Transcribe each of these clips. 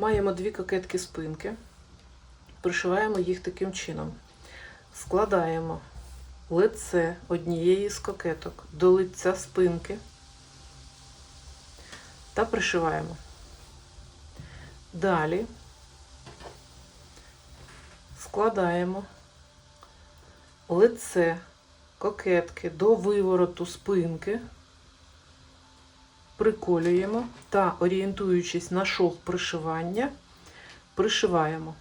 Маємо дві кокетки спинки, пришиваємо їх таким чином. Складаємо лице однієї з кокеток до лиця спинки та пришиваємо. Далі складаємо лице кокетки до вивороту спинки, приколюємо та, орієнтуючись на шов пришивання, пришиваємо.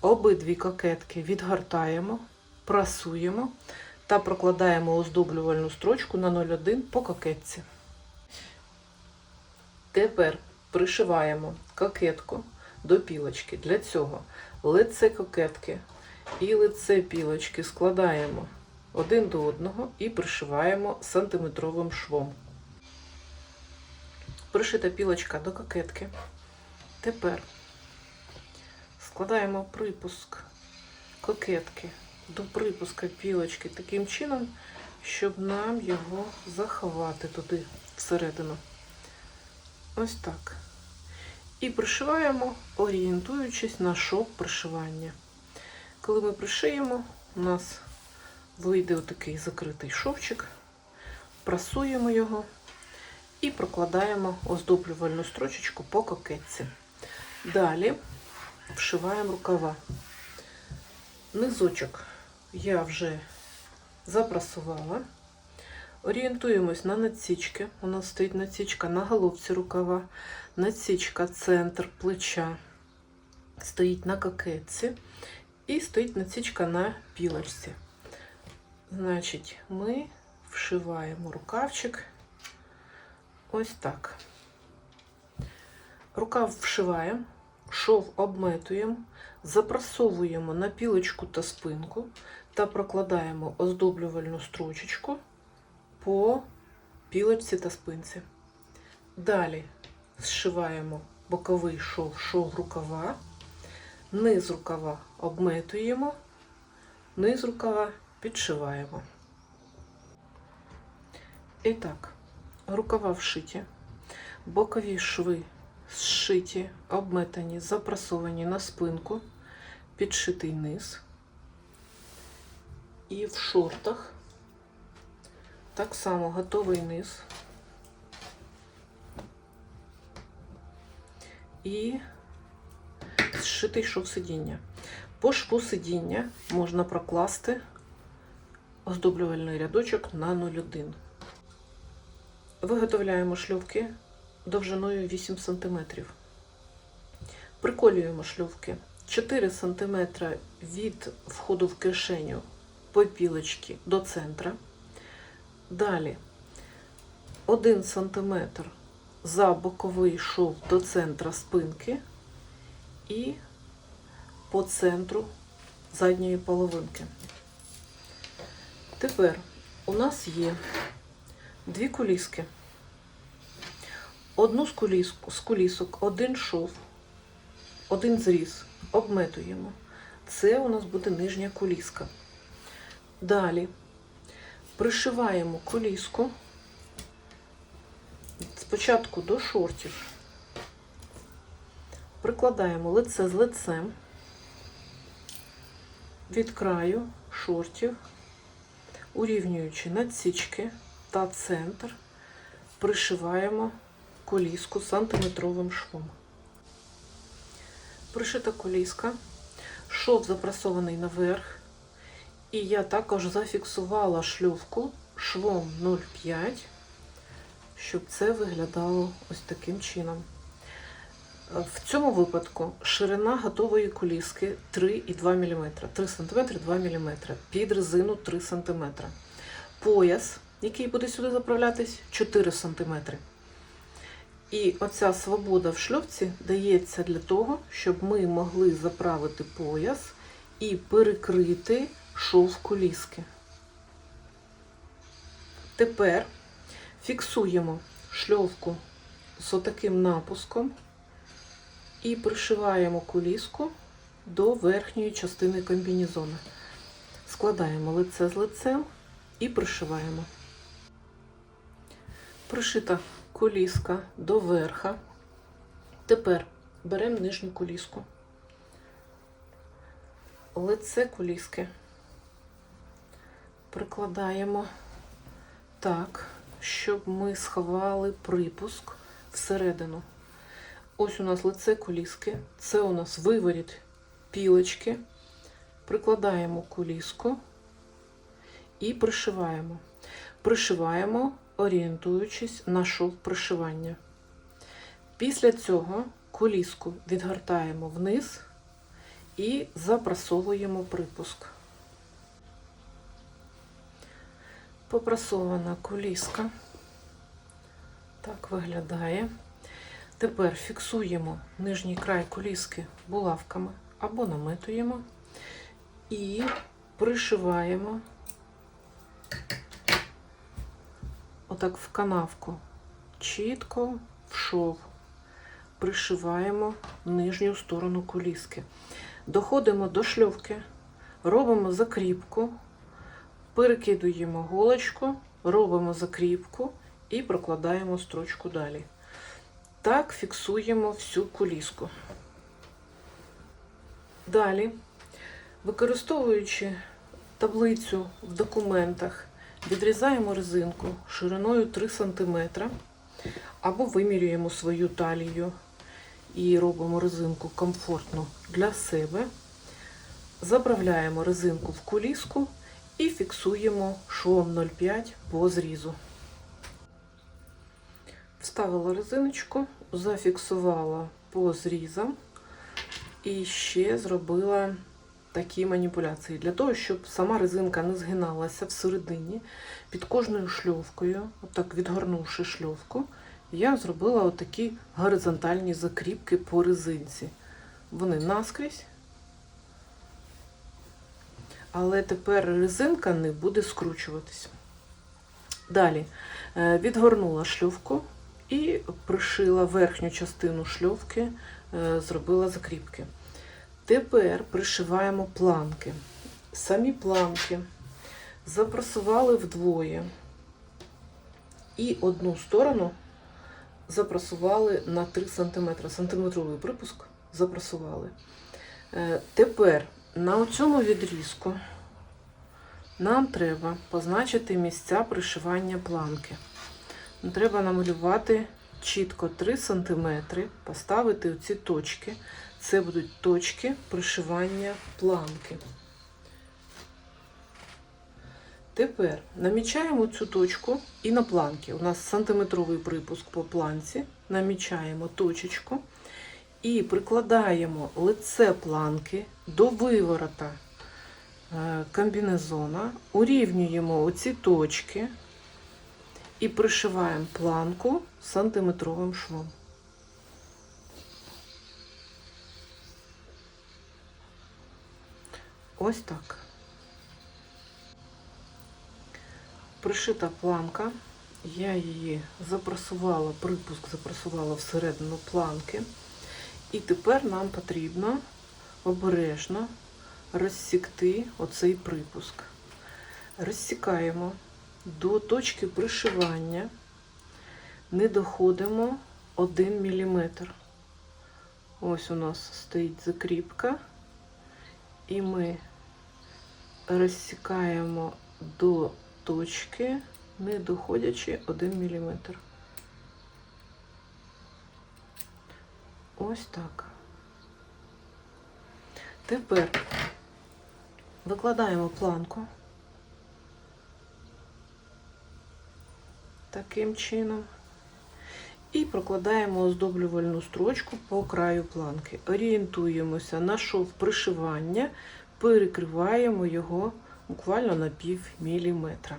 Обидві кокетки відгортаємо, прасуємо та прокладаємо оздоблювальну строчку на 0,1 по кокетці. Тепер пришиваємо кокетку до пілочки. Для цього лице кокетки і лице пілочки складаємо один до одного і пришиваємо сантиметровим швом. Пришита пілочка до кокетки. Тепер складаємо припуск кокетки до припуска пілочки таким чином, щоб нам його заховати туди всередину. Ось так. І пришиваємо, орієнтуючись на шов пришивання. Коли ми пришиємо, у нас вийде отакий закритий шовчик, прасуємо його і прокладаємо оздоблювальну строчечку по кокетці. Далі вшиваємо рукава. Низочок я вже запрасувала. Орієнтуємось на надсічки. У нас стоїть надсічка на головці рукава, надсічка центр плеча, стоїть на кокетці і стоїть надсічка на пілочці. Значить, ми вшиваємо рукавчик ось так. Рукав вшиваємо, шов обметуємо, запрасовуємо на пілочку та спинку та прокладаємо оздоблювальну строчечку по пілочці та спинці. Далі зшиваємо боковий шов, шов рукава, низ рукава обметуємо, низ рукава підшиваємо. І так, рукава вшиті, бокові шви зшиті, обметані, запрасовані на спинку, підшитий низ. І в шортах так само готовий низ. І зшитий шов сидіння. По шву сидіння можна прокласти оздоблювальний рядочок на 0,1. Виготовляємо шлювки довжиною 8 см. Приколюємо шлювки 4 см від входу в кишеню по пілочці до центра. Далі 1 см за боковий шов до центра спинки і по центру задньої половинки. Тепер у нас є дві куліски. Одну з, куліск, з кулісок, один шов, один зріз. Обметуємо. Це у нас буде нижня куліска. Далі. Пришиваємо коліску спочатку до шортів, прикладаємо лице з лицем. Від краю шортів, урівнюючи надсічки та центр, пришиваємо коліску сантиметровим швом. Пришита коліска, шов запрасований наверх, і я також зафіксувала шлювку швом 0,5, щоб це виглядало ось таким чином. В цьому випадку ширина готової коліски 3,2 мм, 3 см 2 мм, під резину 3 см. Пояс, який буде сюди заправлятись, 4 см. І оця свобода в шльовці дається для того, щоб ми могли заправити пояс і перекрити шов коліски. Тепер фіксуємо шльовку з отаким напуском і пришиваємо коліску до верхньої частини комбінезона. Складаємо лице з лицем і пришиваємо. Пришита коліска до верха. Тепер беремо нижню коліску. Лице коліски прикладаємо так, щоб ми сховали припуск всередину. Ось у нас лице коліски, це у нас виворіт пілочки. Прикладаємо коліску і пришиваємо. Пришиваємо, орієнтуючись на шов пришивання. Після цього коліску відгортаємо вниз і запрасовуємо припуск. Попрасована коліска. Так виглядає. Тепер фіксуємо нижній край коліски булавками або наметуємо і пришиваємо отак в канавку, чітко в шов. Пришиваємо нижню сторону коліски. Доходимо до шльовки, робимо закріпку, перекидуємо голочку, робимо закріпку і прокладаємо строчку далі. Так фіксуємо всю коліску. Далі, використовуючи таблицю в документах, відрізаємо резинку шириною 3 см або вимірюємо свою талію і робимо резинку комфортно для себе. Заправляємо резинку в коліску і фіксуємо швом 0,5 по зрізу. Вставила резиночку, зафіксувала по зрізам і ще зробила такі маніпуляції. Для того, щоб сама резинка не згиналася всередині, під кожною шльовкою, отак відгорнувши шльовку, я зробила отакі горизонтальні закріпки по резинці. Вони наскрізь. Але тепер резинка не буде скручуватись. Далі е, відгорнула шльовку і пришила верхню частину шльовки, е, зробила закріпки. Тепер пришиваємо планки. Самі планки запрасували вдвоє і одну сторону запрасували на 3 см. Сантиметровий припуск запрасували. Е, Тепер на цьому відрізку нам треба позначити місця пришивання планки. Треба намалювати чітко 3 см, поставити оці точки. Це будуть точки пришивання планки. Тепер намічаємо цю точку і на планки. У нас сантиметровий припуск по планці. Намічаємо точечку і прикладаємо лице планки до виворота е, комбінезона, урівнюємо оці точки і пришиваємо планку сантиметровим швом. Ось так. Пришита планка. Я її запрасувала, припуск запрасувала всередину планки. І тепер нам потрібно обережно розсікти оцей припуск. Розсікаємо до точки пришивання, не доходимо 1 мм. Ось у нас стоїть закріпка, і ми розсікаємо до точки, не доходячи 1 мм. Ось так. Тепер викладаємо планку таким чином і прокладаємо оздоблювальну строчку по краю планки. Орієнтуємося на шов пришивання, перекриваємо його буквально на пів міліметра.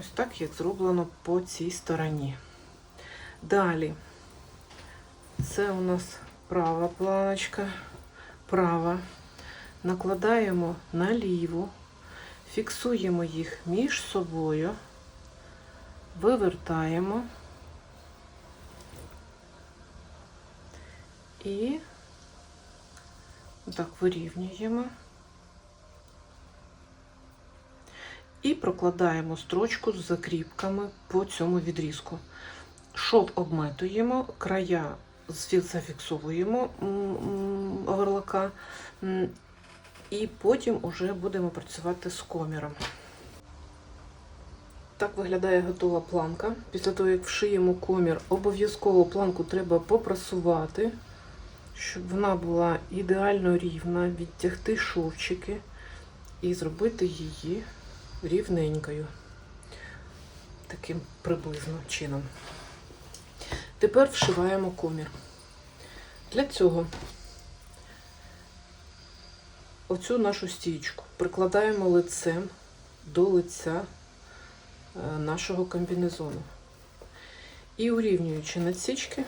Ось так, як зроблено по цій стороні. Далі. Це у нас права планочка, права. Накладаємо на ліву, фіксуємо їх між собою, вивертаємо і так вирівнюємо. І прокладаємо строчку з закріпками по цьому відрізку. Шов обметуємо, края зафіксовуємо оверлока. І потім уже будемо працювати з коміром. Так виглядає готова планка. Після того, як вшиємо комір, обов'язково планку треба попрасувати, щоб вона була ідеально рівна, відтягти шовчики і зробити її рівненькою. Таким приблизно чином. Тепер вшиваємо комір. Для цього оцю нашу стічку прикладаємо лицем до лиця е, нашого комбінезону. І урівнюючи надсічки,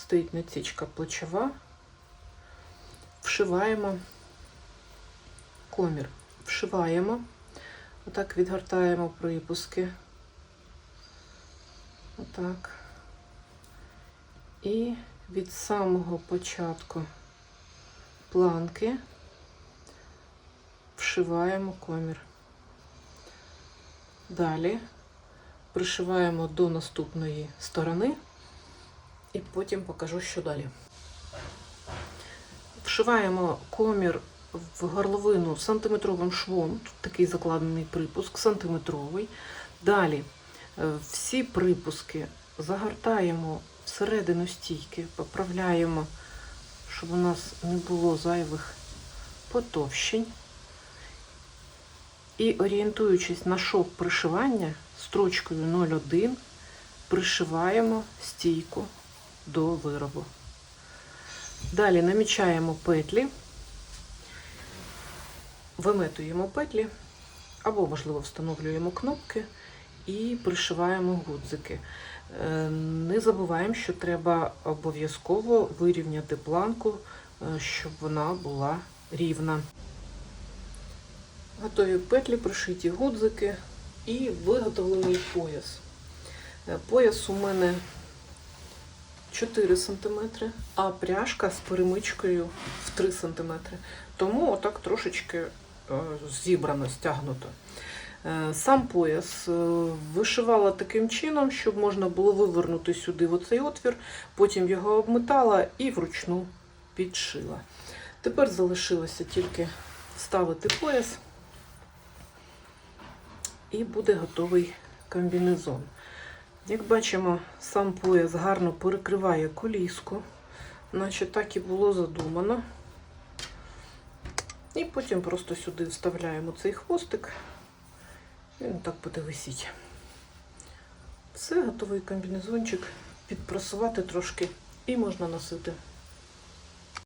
стоїть надсічка плечова, вшиваємо комір. Вшиваємо, отак відгортаємо припуски. Отак. І від самого початку планки вшиваємо комір. Далі пришиваємо до наступної сторони і потім покажу, що далі. Вшиваємо комір в горловину сантиметровим швом. Тут такий закладений припуск, сантиметровий. Далі е, всі припуски загортаємо всередину стійки, поправляємо, щоб у нас не було зайвих потовщень. І орієнтуючись на шов пришивання строчкою 0,1 пришиваємо стійку до виробу. Далі намічаємо петлі, виметуємо петлі або, можливо, встановлюємо кнопки і пришиваємо гудзики. Е, Не забуваємо, що треба обов'язково вирівняти планку, е, щоб вона була рівна. Готові петлі, пришиті гудзики і виготовлений пояс. Е, Пояс у мене 4 см, а пряжка з перемичкою в 3 см. Тому отак трошечки е, зібрано, стягнуто. Е, Сам пояс е, вишивала таким чином, щоб можна було вивернути сюди в оцей отвір, потім його обметала і вручну підшила. Тепер залишилося тільки вставити пояс і буде готовий комбінезон. Як бачимо, сам пояс гарно перекриває коліску, наче так і було задумано. І потім просто сюди вставляємо цей хвостик, він так буде висіти. Все, готовий комбінезончик. Підпрасувати трошки і можна носити.